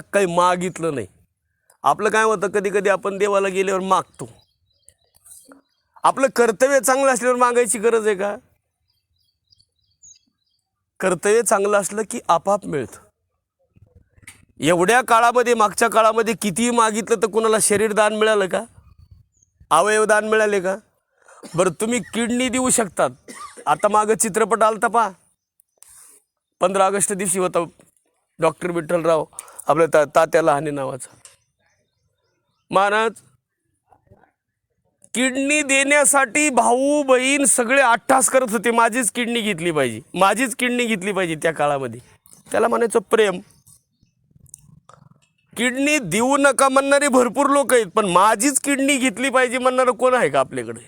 काही मागितलं नाही. आपलं काय होतं कधी कधी आपण देवाला गेल्यावर मागतो. आपलं कर्तव्य चांगलं असल्यावर मागायची गरज आहे का? कर्तव्य चांगलं असलं की आपाप मिळतं. एवढ्या काळामध्ये मागच्या काळामध्ये कितीही मागितलं तर कुणाला शरीर दान मिळालं का? अवयव दान मिळाले का? बरं तुम्ही किडनी देऊ शकतात. आता मागं चित्रपट आलता पा पंधरा ऑगस्ट दिवशी होता डॉक्टर विठ्ठलराव. आपल्या ता तात्या लहाने नावाचा. महाराज किडनी देण्यासाठी भाऊ बहीण सगळे अट्टास करत होते. माझीच किडनी घेतली पाहिजे. माझीच किडनी घेतली पाहिजे त्या काळामध्ये. त्याला म्हणायचं प्रेम किडनी देऊ नका म्हणणारे भरपूर लोक आहेत पण माझीच किडनी घेतली पाहिजे म्हणणारं कोण आहे का आपल्याकडे?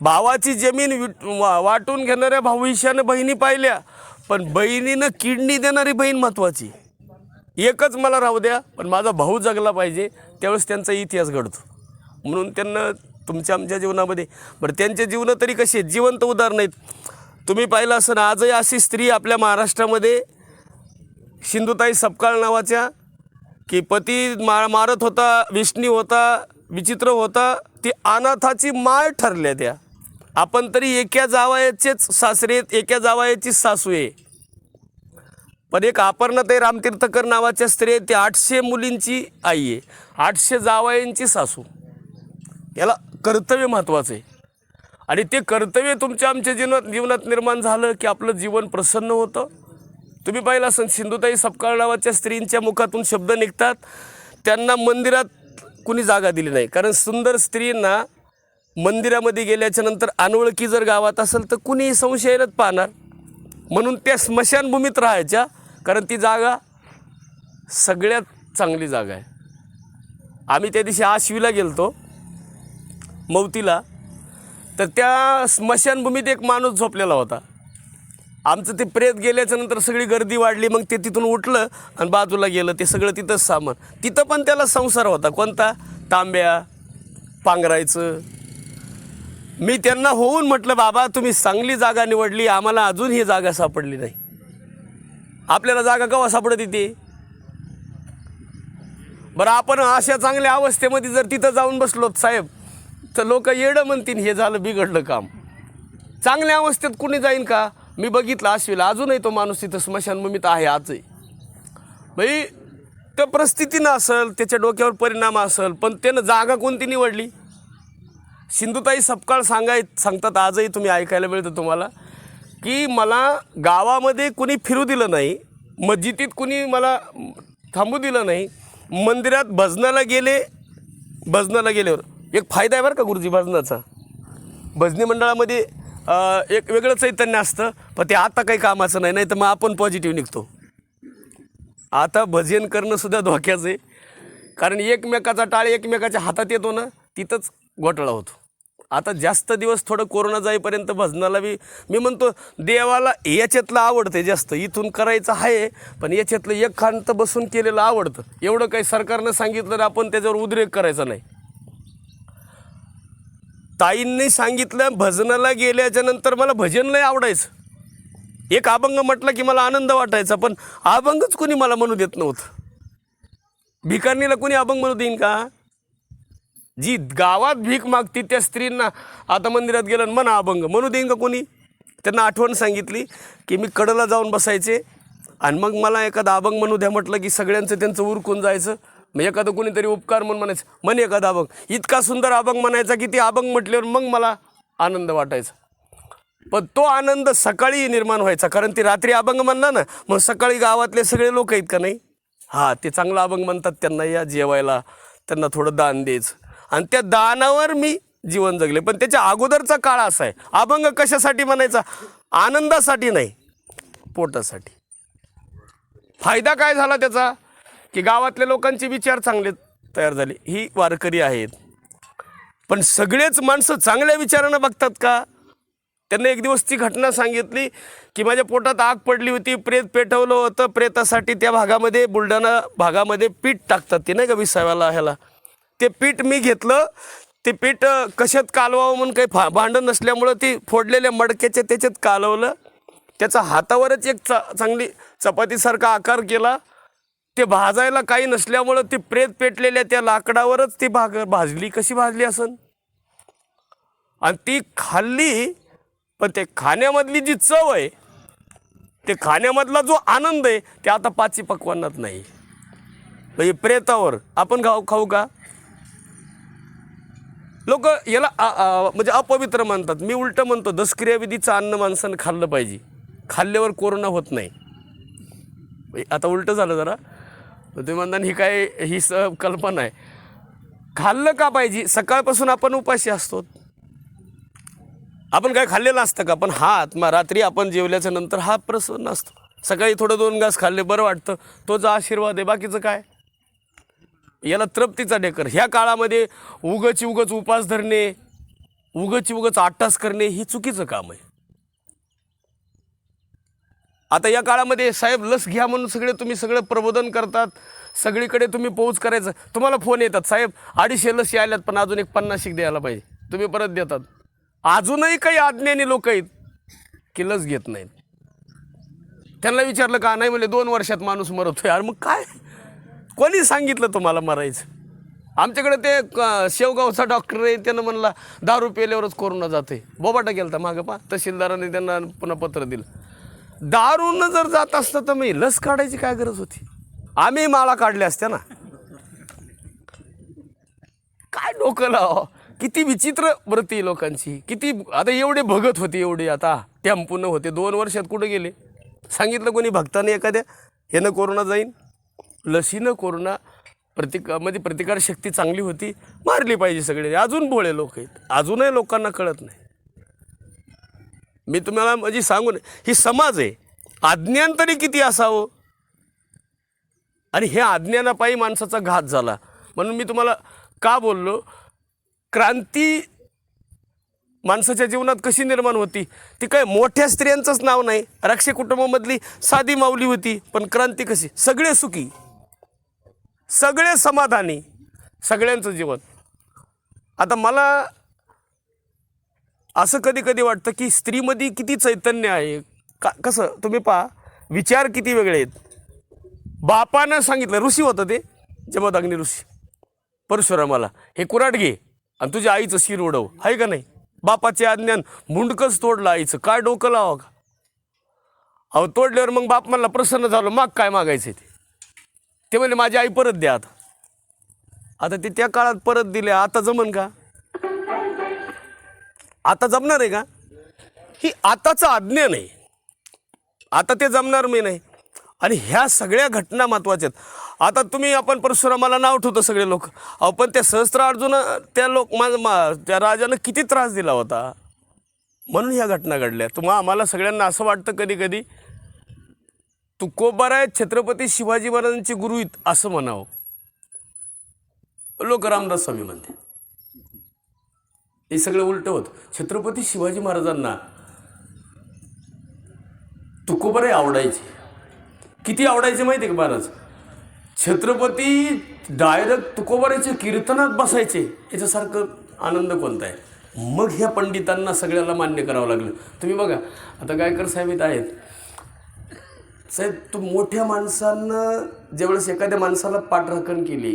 भावाची जमीन वा- वाटून घेणाऱ्या भाऊशानं बहिणी पाहिल्या पण बहिणीनं किडनी देणारी बहीण महत्वाची एकच मला राहू द्या पण माझा भाऊ जगला पाहिजे त्यावेळेस त्यांचा इतिहास घडतो. म्हणून त्यांना तुमच्या आमच्या जीवनामध्ये बरं त्यांचे जीवनं तरी कशी आहेत? जिवंत उदाहरण आहेत. तुम्ही पाहिलं असं आजही अशी स्त्री आपल्या महाराष्ट्रामध्ये सिंधुताई सपकाळ नावाच्या की पती मा मारत होता विष्णी होता विचित्र होता ती अनाथाची माळ ठरल्या त्या. आपण तरी एका जावायाचेच सासरे आहेत, एका जावायाचीच सासू आहे. पण एक अपर्णाताई रामतीर्थकर नावाच्या स्त्री आहे ती आठशे मुलींची आई आहे. आठशे जावयांची सासू. याला कर्तव्य महत्त्वाचं आहे. आणि ते कर्तव्य तुमच्या आमच्या जीवनात जीवनात निर्माण झालं की आपलं जीवन प्रसन्न होतं. तुम्ही पाहिलं असं सिंधुताई सपकाळ नावाच्या स्त्रींच्या मुखातून शब्द निघतात. त्यांना मंदिरात कुणी जागा दिली नाही. कारण सुंदर स्त्रींना मंदिरामध्ये गेल्याच्यानंतर अनोळखी जर गावात असेल तर कुणीही संशयनच पाहणार. म्हणून त्या स्मशानभूमीत राहायच्या. कारण ती जागा सगळ्यात चांगली जागा आहे. आम्ही त्या दिवशी आशवीला गेलतो मौतीला तर त्या स्मशानभूमीत एक माणूस झोपलेला होता. आमचं ते प्रेत गेल्याच्यानंतर सगळी गर्दी वाढली मग ते तिथून उठलं आणि बाजूला गेलं. ते सगळं तिथंच सामान. तिथं पण त्याला संसार होता. कोणता? तांब्या पांघरायचं. मी त्यांना होऊन म्हटलं बाबा तुम्ही चांगली जागा निवडली. आम्हाला अजून ही जागा सापडली नाही. आपल्याला जागा केव्हा सापडत येते? बरं आपण अशा चांगल्या अवस्थेमध्ये जर तिथं जाऊन बसलो साहेब तर लोक येडं म्हणतील हे झालं बिघडलं काम. चांगल्या अवस्थेत कुणी जाईन का? मी बघितलं आश्वीला अजूनही तो माणूस तिथं स्मशानभूमीत आहे आजही. भाई त्या परिस्थितीनं असेल त्याच्या डोक्यावर परिणाम असेल पण त्यानं जागा कोणती निवडली? सिंधुताई सपकाळ सांगाय सांगतात आजही तुम्ही ऐकायला मिळतं तुम्हाला. की मला गावामध्ये कुणी फिरू दिलं नाही मस्जिदीत कुणी मला थांबू दिलं नाही मंदिरात भजनाला गेले भजनाला गेल्यावर. एक फायदा आहे बरं का गुरुजी भजनाचा. भजनी मंडळामध्ये एक वेगळं चैतन्य असतं पण ते आता काही कामाचं नाही नाही तर मग आपण पॉझिटिव्ह निघतो. आता भजन करणंसुद्धा धोक्याचं आहे. कारण एकमेकाचा टाळ एकमेकाच्या हातात येतो ना तिथंच घोटाळा होतो. आता जास्त दिवस थोडं कोरोना जाईपर्यंत भजनाला बी मी म्हणतो देवाला याच्यातलं आवडते जास्त. इथून करायचं आहे पण याच्यातलं एक खांत बसून केलेलं आवडतं. एवढं काही सरकारनं सांगितलं तर आपण त्याच्यावर उद्रेक करायचा नाही. ताईंनी सांगितलं भजनाला गेल्याच्यानंतर मला भजन लय आवडायचं. एक अभंग म्हटलं की मला आनंद वाटायचा पण अभंगच कोणी मला म्हणू देत नव्हतं. भिकारणीला कोणी अभंग म्हणू देईन का? जी गावात भीक मागती त्या स्त्रींना आता मंदिरात गेलं आणि म्हणा अभंग. म्हणू देईन का कोणी? त्यांना आठवण सांगितली की मी कडला जाऊन बसायचे आणि मग मला एखादा अभंग म्हणू द्या म्हटलं की सगळ्यांचं त्यांचं उरकून जायचं. मग एखादं कोणीतरी उपकार म्हणून म्हणायचं म्हण एखादा अभंग. इतका सुंदर अभंग म्हणायचा की ते अभंग म्हटल्यावर मग मला आनंद वाटायचा. पण तो आनंद सकाळी निर्माण व्हायचा कारण ते रात्री अभंग म्हणला ना मग सकाळी गावातले सगळे लोक आहेत का नाही? हां ते चांगलं अभंग म्हणतात त्यांना या जेवायला. त्यांना थोडं दान द्यायचं. आणि त्या दानावर मी जीवन जगले. पण त्याच्या अगोदरचा काळ असा आहे. अभंग कशासाठी म्हणायचा? आनंदासाठी नाही पोटासाठी. फायदा काय झाला त्याचा? की गावातल्या लोकांचे विचार चांगले तयार झाले. ही वारकरी आहेत. पण सगळेच माणसं चांगल्या विचारानं बघतात का? त्यांना एक दिवस ती घटना सांगितली की माझ्या पोटात आग पडली होती प्रेत पेटवलं होतं प्रेतासाठी त्या भागामध्ये बुलढाणा भागामध्ये पीठ टाकतात ते नाही का विसाव्याला ह्याला? ते पीठ मी घेतलं. ते पीठ कशात कालवावं म्हणून काही फा भांडण नसल्यामुळं ती फोडलेल्या मडक्याच्या त्याच्यात कालवलं. त्याचा हातावरच एक चा चांगली चपातीसारखा आकार केला. ते भाजायला काही नसल्यामुळं ती प्रेत पेटलेल्या त्या लाकडावरच ती भाग भाजली. कशी भाजली असन? आणि ती खाल्ली पण ते खाण्यामधली जी चव आहे ते खाण्यामधला जो आनंद आहे ते आता पाचवी पकवानात नाही. म्हणजे प्रेतावर. आपण खाऊ खाऊ का? लोक याला म्हणजे अपवित्र म्हणतात. मी उलटं म्हणतो दसक्रियाविधीचं अन्न माणसानं खाल्लं पाहिजे. खाल्ल्यावर कोरोना होत नाही. आता उलटं झालं जरा. तुम्ही म्हणताना ही काय ही स कल्पना आहे. खाल्लं का पाहिजे? सकाळपासून आपण उपाशी असतो. आपण काय खाल्लेलं असतं का? पण हात मग रात्री आपण जेवल्याच्या नंतर हा प्रसन्न असतो. सकाळी थोडं दोन घास खाल्ले बरं वाटतं. तोच आशीर्वाद आहे. बाकीचं काय? याला तृप्तीचा डेकर. ह्या काळामध्ये उगची उगच उपास धरणे उगची उगच आट्टास करणे ही चुकीचं काम आहे. आता या काळामध्ये साहेब लस घ्या म्हणून सगळे तुम्ही सगळं प्रबोधन करतात सगळीकडे तुम्ही पोहोच करायचं. तुम्हाला फोन येतात साहेब अडीचशे लस यायल्यात पण अजून एक पन्नाशिक द्यायला पाहिजे. तुम्ही परत देतात. अजूनही काही अज्ञानी लोक आहेत की लस घेत नाहीत. त्यांना विचारलं का? नाही म्हणजे दोन वर्षात माणूस मरतोय. यार मग काय? कोणी सांगितलं तुम्हाला मरायचं? आमच्याकडे ते शेवगावचा डॉक्टर आहे त्यानं म्हणला दारू पेल्यावरच कोरोना जाते बोबाटा गेलता मागं पा तहसीलदाराने त्यांना पुन्हा पत्र दिलं. दारूनं जर जात असतं तर मी लस काढायची काय गरज होती? आम्ही माळा काढल्या असत्या ना. काय डोकं लाव. किती विचित्र वृत्ती लोकांची. किती आता एवढे भगत होते एवढे आता टेम्पून होते दोन वर्षात कुठं गेले? सांगितलं कोणी भक्ताने एखाद्या? यानं कोरोना जाईन? लसीनं कोरोना प्रतिकामध्ये प्रतिकारशक्ती चांगली होती मारली पाहिजे सगळे. अजून भोळे लोक आहेत. अजूनही लोकांना कळत नाही. मी तुम्हाला म्हणजे सांगून ही समाज आहे. अज्ञान तरी किती असावं? आणि हे अज्ञानापायी माणसाचा घात झाला. म्हणून मी तुम्हाला का बोललो? क्रांती माणसाच्या जीवनात कशी निर्माण होती? ती काय मोठ्या स्त्रियांचंच नाव नाही. रक्षे कुटुंबामधली साधी माऊली होती पण क्रांती कशी? सगळे सुखी. सगळे समाधानी सगळ्यांचं जीवन. आता मला असं कधी कधी वाटतं की स्त्रीमध्ये किती चैतन्य आहे. का कसं तुम्ही पहा विचार किती वेगळे आहेत. बापानं सांगितलं ऋषी होतं ते जमदाग्नी ऋषी. परशुरामाला हे कुराट घे आणि तुझ्या आईचं शिर उडव. आहे का नाही? बापाचे अज्ञान मुंडकच तोडलं आईचं. काय डोकं लावा का? अहो तोडल्यावर मग बाप मला प्रसन्न झालो माग काय मागायचं ते? ते म्हणले माझी आई परत द्या आता. आता ते त्या काळात परत दिले आता जमन का? आता जमणार आहे का? ही आताचं अज्ञान आहे. आता ते जमणार मी नाही. आणि ह्या सगळ्या घटना महत्त्वाच्या आहेत. आता तुम्ही आपण परशुरामाला नाव ठेवतो सगळे लोक. अहो पण त्या सहस्त्र अर्जुन त्या लोक मा मा- त्या राजानं किती त्रास दिला होता. म्हणून ह्या घटना घडल्या. तुम्हा आम्हाला सगळ्यांना असं वाटतं कधी कधी तुकोबाराय छत्रपती शिवाजी महाराजांचे गुरु असं म्हणावं. लोक रामदास स्वामी म्हणते. हे सगळं उलट होत. छत्रपती शिवाजी महाराजांना तुकोबाराय आवडायचे. किती आवडायचे माहिती आहे का महाराज? छत्रपती डायरेक्ट तुकोबाराच्या कीर्तनात बसायचे. याच्यासारखं आनंद कोणता आहे? मग ह्या पंडितांना सगळ्याला मान्य करावं लागलं. तुम्ही बघा आता गायकर साहेब इथं आहेत. साहेब तू मोठ्या माणसानं ज्यावेळेस एखाद्या माणसाला पाठराखण केली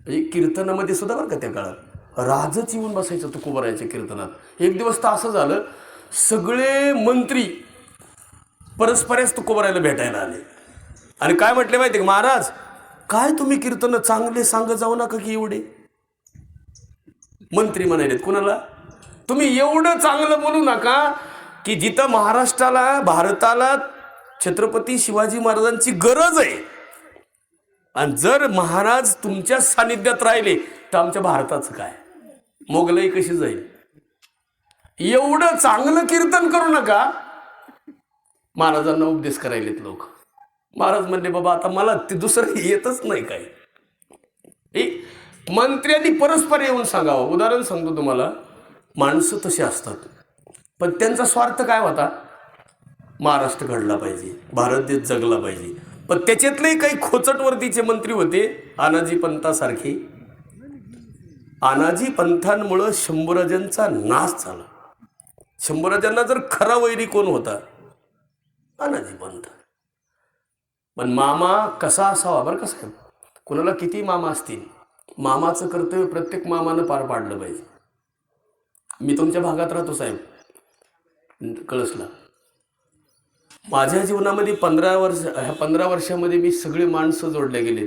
म्हणजे कीर्तनामध्ये सुद्धा बरं का त्या काळात राजच येऊन बसायचं तुकोबारायच्या कीर्तनात. एक दिवस तर असं झालं सगळे मंत्री परस्परच तुकोबरायला भेटायला आले. आणि काय म्हटले माहिती का महाराज काय तुम्ही कीर्तन चांगले सांगत जाऊ नका की एवढे? मंत्री म्हणायलेत कुणाला? तुम्ही एवढं चांगलं बोलू नका की जिथं महाराष्ट्राला भारताला छत्रपती शिवाजी महाराजांची गरज आहे. आणि जर महाराज तुमच्या सानिध्यात राहिले तर आमच्या भारताचं काय? मोगलाई कशी जाईल? एवढं चांगलं कीर्तन करू नका. महाराजांना उपदेश करायलेत लोक. महाराज म्हणले बाबा आता मला ते दुसरं येतच नाही काय मंत्र्यांनी परस्पर येऊन सांगावं. उदाहरण सांगतो तुम्हाला. माणसं तशी असतात. पण त्यांचा स्वार्थ काय होता? महाराष्ट्र घडला पाहिजे भारत देश जगला पाहिजे. पण त्याच्यातलेही काही खोचटवर्तीचे मंत्री होते आनाजी पंतासारखे. आनाजी पंथांमुळं शंभूराजांचा नाश झाला. शंभूराजांना जर खरा वैरी कोण होता? आनाजी पंत पण मामा कसा असावा बरं का साहेब? कुणाला किती मामा असतील? मामाचं कर्तव्य प्रत्येक मामानं पार पाडलं पाहिजे. मी तुमच्या भागात राहतो साहेब कळसला. माझ्या जीवनामध्ये पंधरा वर्ष ह्या पंधरा वर्षामध्ये मी सगळी माणसं जोडले गेले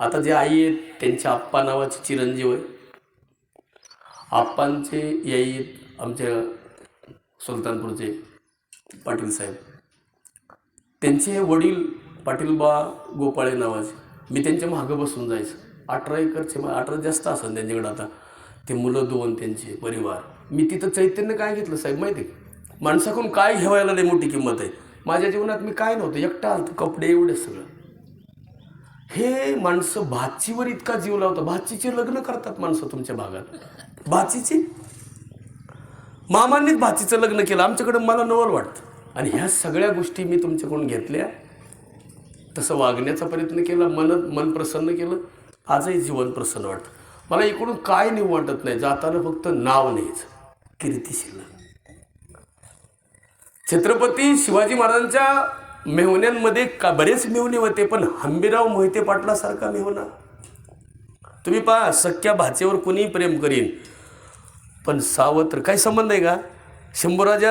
आता जे आई आहेत त्यांच्या आप्पा नावाचे चिरंजीव आहे आप्पांचे याई आहेत आमच्या सुलतानपूरचे पाटील साहेब. त्यांचे वडील पाटीलबा गोपाळे नावाचे. मी त्यांच्या मागं बसून जायचं. अठरा एकरचे अठरा जास्त असं त्यांच्याकडे आता. ते मुलं दोन त्यांचे परिवार. मी तिथं चैतन्य काय घेतलं साहेब माहिती आहे माणसाकडून काय घेवायला लई मोठी किंमत आहे? माझ्या जीवनात मी काय नव्हतं एकटा आलतो कपडे एवढे सगळं. हे माणसं भाचीवर इतका जीव लावतं भाचीचे लग्न करतात माणसं तुमच्या भागात. भाचीची? मामांनीच भाचीचं लग्न केलं आमच्याकडे मला नवल वाटतं. आणि ह्या सगळ्या गोष्टी मी तुमच्याकडून घेतल्या. तसं वागण्याचा प्रयत्न केला मन मन प्रसन्न केलं. आजही जीवन प्रसन्न वाटतं. मला इकडून काय नाही वाटत नाही जाताना फक्त नाव न्यायचं. कीर्तिशील. छत्रपती शिवाजी महाराजांच्या मेहुण्यांमध्ये का बरेच मेहुणे होते पण हंबीराव मोहिते पाटलासारखा मेहुणा तुम्ही पहा सख्या भाचेवर कोणीही प्रेम करीन पण सावत्र काही संबंध आहे का? शंभूराजा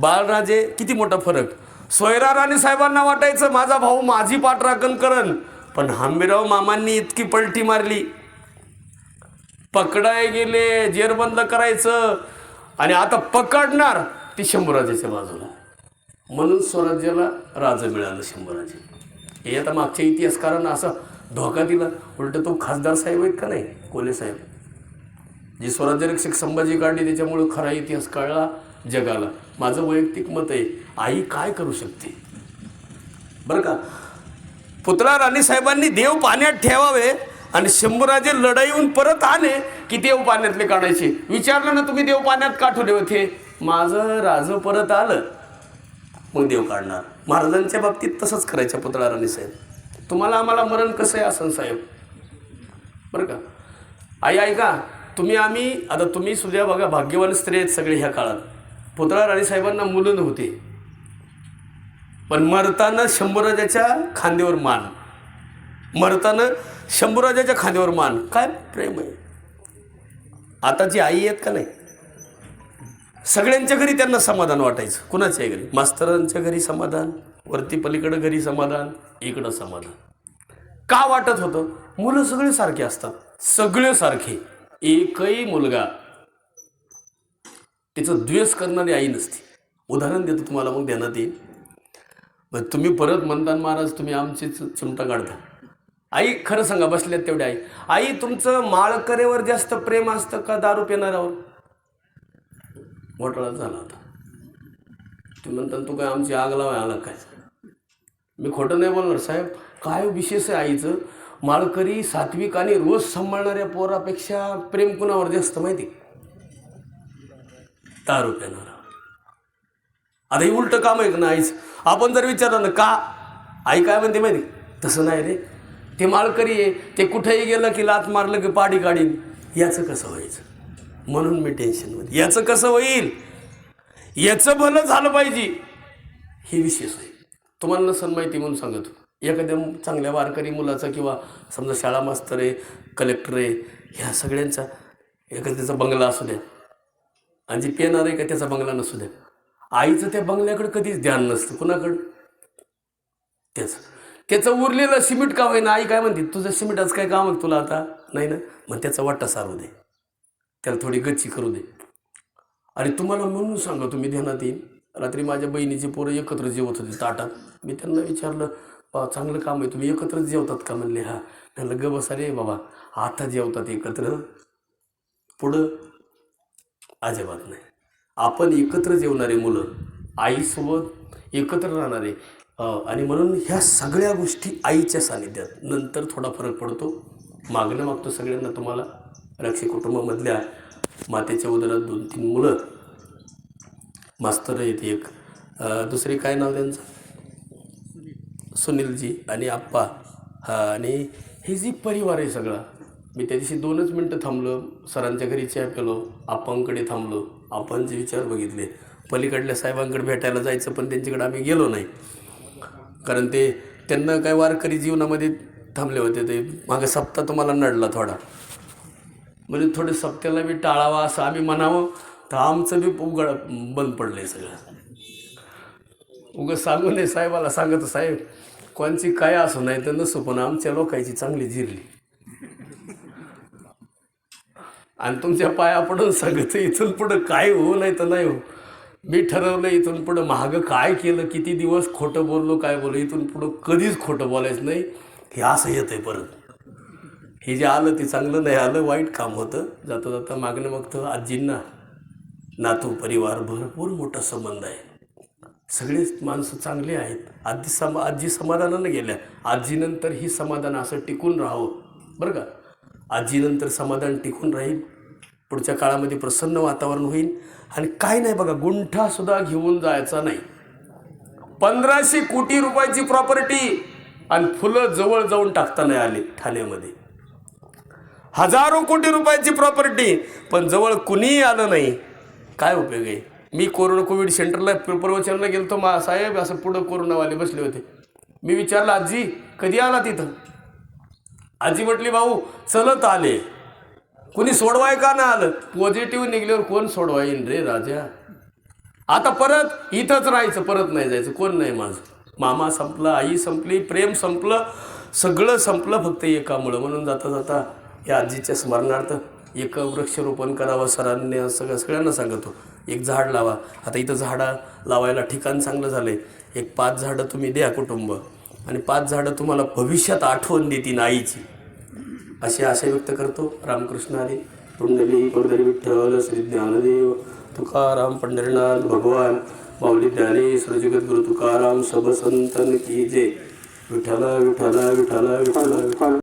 बाळराजे किती मोठा फरक. सोयरा राणे साहेबांना वाटायचं माझा भाऊ माझी पाठराखण करन पण हंबीराव मामांनी इतकी पलटी मारली. पकडाय गेले जेरबंद करायचं आणि आता पकडणार. ते शंभूराजाच्या बाजूला. म्हणून स्वराज्याला राजा मिळालं शंभराजे. हे आता मागच्या इतिहासकारांना असा धोका दिला. उलट तो खासदार साहेब आहेत का नाही? कोले साहेब. जे स्वराज्यरक्षक संभाजी काढली त्याच्यामुळं खरा इतिहास कळला जगाला. माझं वैयक्तिक मत आहे आई काय करू शकते? बरं का? पुतळा राणी साहेबांनी देव पाण्यात ठेवावे आणि शंभराजे लढाईहून परत आले की देव पाण्यातले काढायचे. विचारलं ना तुम्ही देव पाण्यात का ठेवले होते? माझं राजं परत आलं मग देव काढणार. महाराजांच्या बाबतीत तसंच करायचं पुतळा राणी साहेब. तुम्हाला आम्हाला मरण कसं आहे असं साहेब? बरं का? आई ऐका तुम्ही आम्ही आता तुम्ही सुद्धा बघा भाग्यवान स्त्री आहेत सगळे ह्या काळात. पुतळा राणी साहेबांना मुलं नव्हते. पण मरताना शंभूराजाच्या खांद्यावर मान. मरताना शंभूराजाच्या खांद्यावर मान. काय प्रेम आहे? आता जी आई आहेत का नाही? सगळ्यांच्या घरी त्यांना समाधान वाटायचं. कुणाच्याही घरी? मास्तरांच्या घरी समाधान? वरती पलीकडं घरी समाधान? इकडं समाधान. का वाटत होतं? मुलं सगळे सारखे असतात. सगळे सारखे. एकही मुलगा तिचं द्वेष करणारी आई नसते. उदाहरण देतो तुम्हाला मग ध्यानात येईल. मग तुम्ही परत म्हणता महाराज तुम्ही आमचीच चिमटा काढता. आई खरं सांगा बसल्यात तेवढ्या आई. आई तुमचं माळकरेवर जास्त प्रेम असतं का दारू पिणाऱ्यावर? घोटाळा झाला होता तुम्ही म्हणतात तू काय आमची आग लावाय आला काय? मी खोटं नाही बोलणार साहेब. काय विशेष आहे आईचं? माळकरी सात्विक आणि रोज सांभाळणाऱ्या पोरापेक्षा प्रेम कुणावर जास्त माहिती? दारू पिणारा. आता हे उलटं काम आहे का ना आईच? आपण जर विचारलं ना का? आई काय म्हणते माहिती? तसं नाही रे. ते माळकरी आहे. ते कुठेही गेलं की लात मारलं की पाडी काढीन. याचं कसं व्हायचं? म्हणून मी टेन्शनमध्ये याचं कसं होईल? याचं भलं झालं पाहिजे. हे विशेष आहे. तुम्हाला नसन माहिती म्हणून सांगतो. एखाद्या चांगल्या वारकरी मुलाचा किंवा समजा शाळा मास्तर आहे कलेक्टर आहे ह्या सगळ्यांचा एखाद्याचा बंगला असू द्या. आणि जे पेणार आहे का त्याचा बंगला नसू द्या. आईचं त्या बंगल्याकडे कधीच ध्यान नसतं. कुणाकडं? त्याचं. त्याचं उरलेलं सिमेंट का होईना? आई काय म्हणते तुझं सिमेंटाचं काय काम आहे तुला आता? नाही ना? मग त्याचा वाटा सारू दे. त्याला थोडी गच्ची करू दे. आणि तुम्हाला म्हणून सांगा तुम्ही ध्यानात येईल रात्री माझ्या बहिणीचे पोरं एकत्र जेवत होते ताटात. मी त्यांना विचारलं बा चांगलं काम आहे तुम्ही एकत्रच जेवतात का? म्हणले हा. त्यांना ग बसा रे बाबा आता जेवतात एकत्र. पुढं अजिबात नाही. आपण एकत्र जेवणारे मुलं आईसोबत एकत्र राहणारे आणि म्हणून ह्या सगळ्या गोष्टी आईच्या सानिध्यात. नंतर थोडा फरक पडतो. मागणं मागतो सगळ्यांना तुम्हाला. रक्षी कुटुंबामधल्या मातेच्या उदरात दोन तीन मुलं. मास्तर आहेत एक. दुसरे काय नाव त्यांचं? सुनीलजी आणि आप्पा. हा आणि हे जी परिवार आहे सगळा मी त्या दिवशी दोनच मिनटं थांबलो. सरांच्या घरी चहा पेलो आप्पांकडे थांबलो. आपांचे विचार बघितले. पलीकडल्या साहेबांकडे भेटायला जायचं पण त्यांच्याकडे आम्ही गेलो नाही. कारण ते त्यांना काय वारकरी जीवनामध्ये थांबले होते ते मागे सप्ताह तुम्हाला नडला थोडा. म्हणजे थोडे सप्त्याला बी टाळावा असं आम्ही म्हणावं. तर आमचं बी उघड बंद पडलं आहे सगळं. उगं सांगू नये साहेबाला सांगत साहेब कोणची काय असं नाही तर नसो पण आमच्या लोकांची चांगली जिरली आणि तुमच्या पाया पडून सांगतं इथून पुढं काय होऊ नाही तर नाही हो मी ठरवलं इथून पुढं महाग काय केलं? किती दिवस खोटं बोललो काय बोललो? इथून पुढं कधीच खोटं बोलायचं नाही. हे असं येतं आहे परत. हे जे आलं ते चांगलं नाही आलं वाईट काम होतं. जाता जाता मागणं बघतं आजींना नातू परिवार भरपूर मोठा संबंध आहे. सगळेच माणसं चांगले आहेत. आजी समा आजी समाधानानं गेल्या. आजीनंतर ही समाधान असं टिकून राहावं. बरं का? आजीनंतर समाधान टिकून राहील. पुढच्या काळामध्ये प्रसन्न वातावरण होईल. आणि काय नाही बघा गुंठासुद्धा घेऊन जायचा नाही. पंधराशे कोटी रुपयाची प्रॉपर्टी आणि फुलं जवळ जाऊन टाकता नाही आले ठाण्यामध्ये. हजारो कोटी रुपयाची प्रॉपर्टी पण जवळ कुणीही आलं नाही. काय उपयोग आहे? मी कोरोना कोविड सेंटरला प्रवचनला गेलो तो मा साहेब असं पुढं कोरोनावाले बसले होते. मी विचारलं आजी कधी आला तिथं? आजी म्हटली भाऊ चलत आले. कुणी सोडवाय का ना आलं? पॉझिटिव्ह निघल्यावर कोण सोडवाईन रे राजा? आता परत इथंच राहायचं परत नाही जायचं. कोण नाही माझं? मामा संपला आई संपली प्रेम संपलं सगळं संपलं फक्त एकामुळं. म्हणून जाता जाता या आजीच्या स्मरणार्थ एक वृक्षरोपण करावं सरांनी सगळं सगळ्यांना सांगतो. एक झाड लावा. आता इथं झाडं लावायला ठिकाण चांगलं झालं आहे एक पाच झाडं तुम्ही द्या कुटुंब. आणि पाच झाडं तुम्हाला भविष्यात आठवण देतील आईची अशी आशा व्यक्त करतो. रामकृष्ण हरी. पुंडली पंढरी विठ्ठल श्री ज्ञानदेव तुकाराम पंढरीनाथ भगवान माऊली ज्ञानेश्वर जगद्गुरु तुकाराम सब संतन की जय. विठ्ठल विठ्ठल विठ्ठल विठ्ठल विठ्ठल.